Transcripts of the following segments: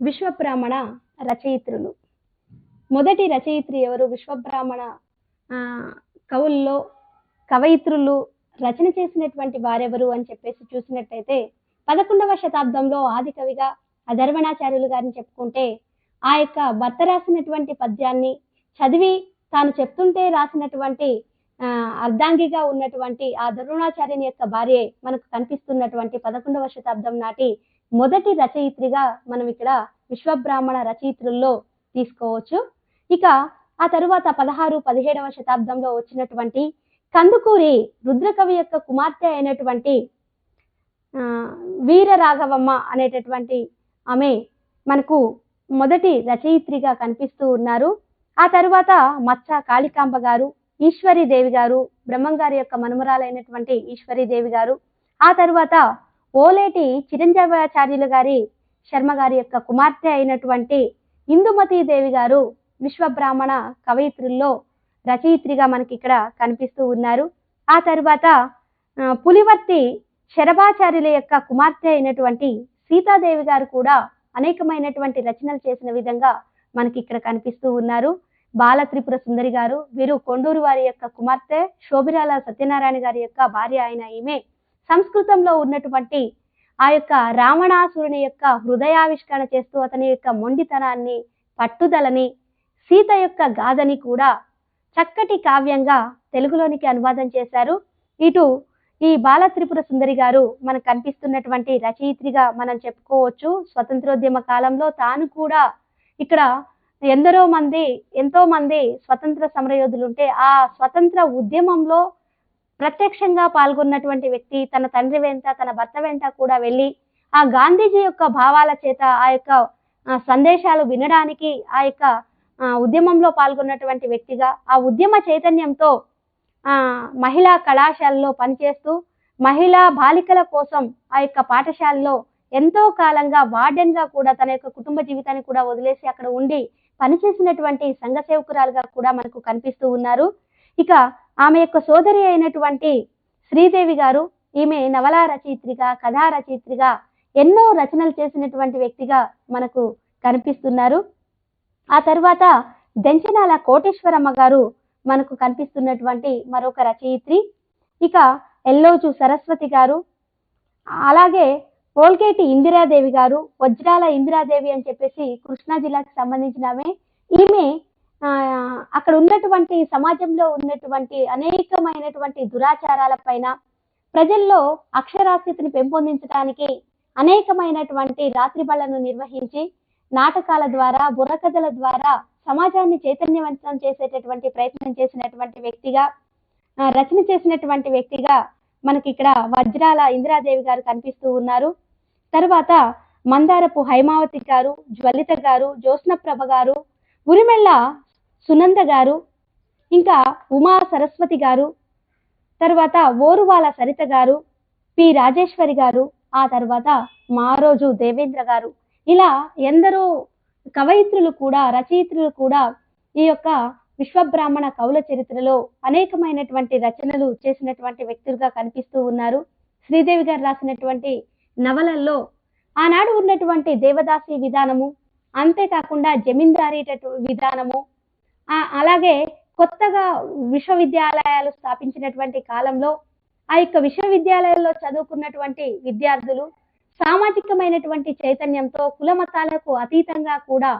విశ్వబ్రాహ్మణ రచయిత్రులు. మొదటి రచయిత్రి ఎవరు? విశ్వబ్రాహ్మణ కవుల్లో కవయిత్రులు రచన చేసినటువంటి వారెవరు అని చెప్పేసి చూసినట్టయితే పదకొండవ శతాబ్దంలో ఆది కవిగా అధర్వణాచార్యులు గారిని చెప్పుకుంటే ఆ యొక్క భర్త రాసినటువంటి పద్యాన్ని చదివి తాను చెప్తుంటే రాసినటువంటి అర్ధాంగిగా ఉన్నటువంటి ఆ ధరుణాచార్యుని యొక్క భార్య మనకు కనిపిస్తున్నటువంటి పదకొండవ శతాబ్దం నాటి మొదటి రచయిత్రిగా మనం ఇక్కడ విశ్వబ్రాహ్మణ రచయిత్రుల్లో తీసుకోవచ్చు. ఇక ఆ తరువాత పదహారు పదిహేడవ శతాబ్దంలో వచ్చినటువంటి కందుకూరి రుద్రకవి యొక్క కుమార్తె అయినటువంటి వీర రాఘవమ్మ అనేటటువంటి ఆమె మనకు మొదటి రచయిత్రిగా కనిపిస్తూ ఉన్నారు. ఆ తరువాత మచ్చ కాళికాంబ గారు ఈశ్వరీదేవి గారు బ్రహ్మంగారి యొక్క మనుమరాలైనటువంటి ఈశ్వరీదేవి గారు. ఆ తర్వాత ఓలేటి చిరంజీవాచార్యులు గారి శర్మ గారి యొక్క కుమార్తె అయినటువంటి ఇందుమతి దేవి గారు విశ్వబ్రాహ్మణ కవయిత్రుల్లో రచయిత్రిగా మనకి ఇక్కడ కనిపిస్తూ ఉన్నారు. ఆ తర్వాత పులివర్తి శరభాచార్యుల యొక్క కుమార్తె అయినటువంటి సీతాదేవి గారు కూడా అనేకమైనటువంటి రచనలు చేసిన విధంగా మనకి ఇక్కడ కనిపిస్తూ ఉన్నారు. బాల త్రిపుర సుందరి గారు వీరు కొండూరు వారి యొక్క కుమార్తె శోభిరాల సత్యనారాయణ గారి యొక్క భార్య అయిన ఈమె. సంస్కృతంలో ఉన్నటువంటి ఆ యొక్క రావణాసురుని యొక్క హృదయావిష్కరణ చేస్తూ అతని యొక్క మొండితనాన్ని పట్టుదలని సీత యొక్క గాథని కూడా చక్కటి కావ్యంగా తెలుగులోనికి అనువాదం చేశారు. ఇటు ఈ బాల త్రిపుర సుందరి గారు మనకు కనిపిస్తున్నటువంటి రచయిత్రిగా మనం చెప్పుకోవచ్చు. స్వతంత్రోద్యమ కాలంలో తాను కూడా ఇక్కడ ఎందరో మంది ఎంతో మంది స్వతంత్ర సమరయోధులు ఉంటే ఆ స్వతంత్ర ఉద్యమంలో ప్రత్యక్షంగా పాల్గొన్నటువంటి వ్యక్తి తన తండ్రి వెంట తన భర్త వెంట కూడా వెళ్ళి ఆ గాంధీజీ యొక్క భావాల చేత ఆ యొక్క సందేశాలు వినడానికి ఆ యొక్క ఉద్యమంలో పాల్గొన్నటువంటి వ్యక్తిగా ఆ ఉద్యమ చైతన్యంతో ఆ మహిళా కళాశాలలో పనిచేస్తూ మహిళా బాలికల కోసం ఆ యొక్క పాఠశాలలో ఎంతో కాలంగా వార్డెన్గా కూడా తన యొక్క కుటుంబ జీవితాన్ని కూడా వదిలేసి అక్కడ ఉండి పనిచేసినటువంటి సంఘ సేవకురాలుగా కూడా మనకు కనిపిస్తూ ఉన్నారు. ఇక ఆమె యొక్క సోదరి అయినటువంటి శ్రీదేవి గారు ఈమె నవలా రచయిత్రిగా కథా రచయిత్రిగా ఎన్నో రచనలు చేసినటువంటి వ్యక్తిగా మనకు కనిపిస్తున్నారు. ఆ తర్వాత దెంచనాల కోటేశ్వరమ్మ గారు మనకు కనిపిస్తున్నటువంటి మరొక రచయిత్రి. ఇక ఎల్లోజు సరస్వతి గారు. అలాగే ఓల్కేటి ఇందిరాదేవి గారు వజ్రాల ఇందిరాదేవి అని చెప్పేసి కృష్ణా జిల్లాకి సంబంధించిన ఆమె ఈమె అక్కడ ఉన్నటువంటి సమాజంలో ఉన్నటువంటి అనేకమైనటువంటి దురాచారాల పైన ప్రజల్లో అక్షరాస్యతని పెంపొందించడానికి అనేకమైనటువంటి రాత్రి బళ్ళను నిర్వహించి నాటకాల ద్వారా బుర్రకథల ద్వారా సమాజాన్ని చైతన్యవంతం చేసేటటువంటి ప్రయత్నం చేసినటువంటి వ్యక్తిగా రచన చేసినటువంటి వ్యక్తిగా మనకి ఇక్కడ వజ్రాల ఇందిరాదేవి గారు కనిపిస్తూ ఉన్నారు. తర్వాత మందారపు హైమావతి గారు జ్వలిత గారు జ్యోత్స్నప్రభ గారు ఉరిమెళ్ళ సునంద గారు ఇంకా ఉమా సరస్వతి గారు తర్వాత ఓరువాల సరిత గారు పి రాజేశ్వరి గారు ఆ తర్వాత మారోజు దేవేంద్ర గారు. ఇలా ఎందరో కవయిత్రులు కూడా రచయిత్రులు కూడా ఈ యొక్క విశ్వబ్రాహ్మణ కవుల చరిత్రలో అనేకమైనటువంటి రచనలు చేసినటువంటి వ్యక్తులుగా కనిపిస్తూ ఉన్నారు. శ్రీదేవి గారు రాసినటువంటి నవలల్లో ఆనాడు ఉన్నటువంటి దేవదాసి విధానము అంతేకాకుండా జమీందారీ విధానము అలాగే కొత్తగా విశ్వవిద్యాలయాలు స్థాపించినటువంటి కాలంలో ఆ యొక్క విశ్వవిద్యాలయాల్లో చదువుకున్నటువంటి విద్యార్థులు సామాజికమైనటువంటి చైతన్యంతో కుల మతాలకు అతీతంగా కూడా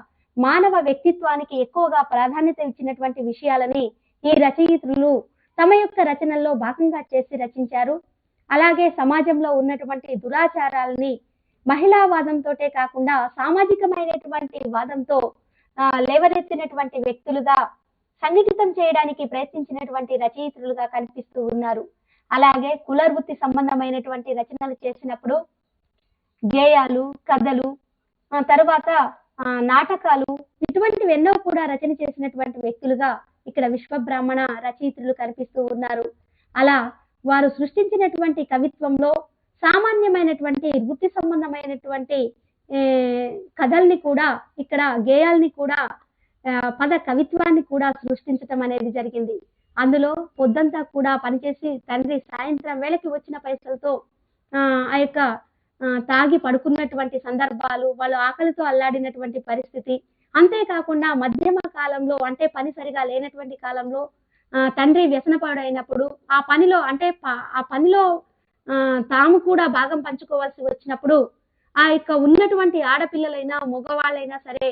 మానవ వ్యక్తిత్వానికి ఎక్కువగా ప్రాధాన్యత ఇచ్చినటువంటి విషయాలని ఈ రచయిత్రులు తమ యొక్క రచనల్లో భాగంగా చేసి రచించారు. అలాగే సమాజంలో ఉన్నటువంటి దురాచారాలని మహిళావాదంతోటే కాకుండా సామాజికమైనటువంటి వాదంతో లేవనెత్తినటువంటి వ్యక్తులుగా సంఘటితం చేయడానికి ప్రయత్నించినటువంటి రచయితలుగా కనిపిస్తూ ఉన్నారు. అలాగే కులవృత్తి సంబంధమైనటువంటి రచనలు చేసినప్పుడు గేయాలు కథలు తర్వాత నాటకాలు ఇటువంటివి ఎన్నో కూడా రచన చేసినటువంటి వ్యక్తులుగా ఇక్కడ విశ్వబ్రాహ్మణ రచయిత్రులు కనిపిస్తూ ఉన్నారు. అలా వారు సృష్టించినటువంటి కవిత్వంలో సామాన్యమైనటువంటి వృత్తి సంబంధమైనటువంటి కథల్ని కూడా ఇక్కడ గేయాల్ని కూడా ఆ, పద కవిత్వాన్ని కూడా సృష్టించటం అనేది జరిగింది. అందులో పొద్దంతా కూడా పనిచేసి తండ్రి సాయంత్రం వేళకి వచ్చిన పైసలతో ఆ ఆ యొక్క తాగి పడుకున్నటువంటి సందర్భాలు వాళ్ళు ఆకలితో అల్లాడినటువంటి పరిస్థితి. అంతేకాకుండా మధ్యమ కాలంలో అంటే పని సరిగా లేనటువంటి కాలంలో ఆ, తండ్రి వ్యసనపడైనప్పుడు ఆ పనిలో అంటే ఆ పనిలో తాము కూడా భాగం పంచుకోవాల్సి వచ్చినప్పుడు ఆ యొక్క ఉన్నటువంటి ఆడపిల్లలైనా మగవాళ్ళైనా సరే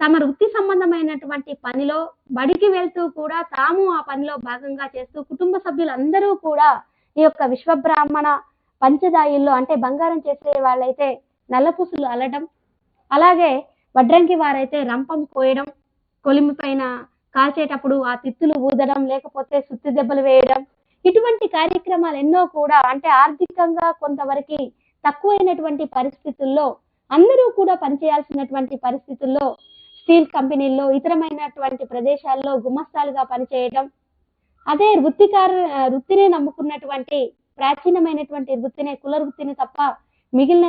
తమ వృత్తి సంబంధమైనటువంటి పనిలో బడికి వెళ్తూ కూడా తాము ఆ పనిలో భాగంగా చేస్తూ కుటుంబ సభ్యులందరూ కూడా ఈ యొక్క విశ్వబ్రాహ్మణ పంచదాయిల్లో అంటే బంగారం చేసే వాళ్ళైతే నల్లపూసలు అల్లడం అలాగే వడ్రంగి వారైతే రంపం కోయడం కొలిమి పైన కాల్చేటప్పుడు ఆ తిత్తులు ఊదడం లేకపోతే సుత్తి దెబ్బలు వేయడం ఇటువంటి కార్యక్రమాలు ఎన్నో కూడా అంటే ఆర్థికంగా కొంతవరకు తక్కువైనటువంటి పరిస్థితుల్లో అందరూ కూడా పనిచేయాల్సినటువంటి పరిస్థితుల్లో స్టీల్ కంపెనీల్లో ఇతరమైనటువంటి ప్రదేశాల్లో గుమస్తాలుగా పనిచేయడం అదే వృత్తికారు వృత్తిని నమ్ముకున్నటువంటి ప్రాచీనమైనటువంటి వృత్తిని కుల వృత్తిని తప్ప మిగిలిన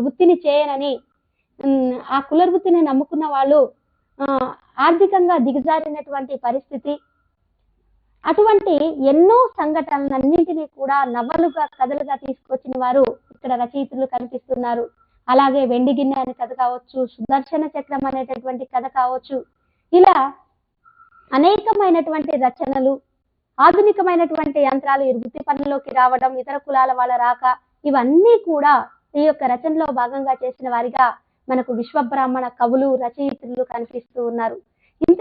వృత్తిని చేయనని ఆ కుల వృత్తిని నమ్ముకున్న వాళ్ళు ఆర్థికంగా దిగజారినటువంటి పరిస్థితి. అటువంటి ఎన్నో సంఘటనలన్నింటినీ కూడా నవలుగా కథలుగా తీసుకొచ్చిన వారు ఇక్కడ రచయితలు కనిపిస్తున్నారు. అలాగే వెండి గిన్నె అనే కథ కావచ్చు సుదర్శన చక్రం అనేటటువంటి కథ కావచ్చు. ఇలా అనేకమైనటువంటి రచనలు ఆధునికమైనటువంటి యంత్రాలు ఈ వృత్తి పనుల్లోకి రావడం ఇతర కులాల వాళ్ళ రాక ఇవన్నీ కూడా ఈ యొక్క రచనలో భాగంగా చేసిన వారిగా మనకు విశ్వబ్రాహ్మణ కవులు రచయితలు కనిపిస్తూ ఉన్నారు. ఇంత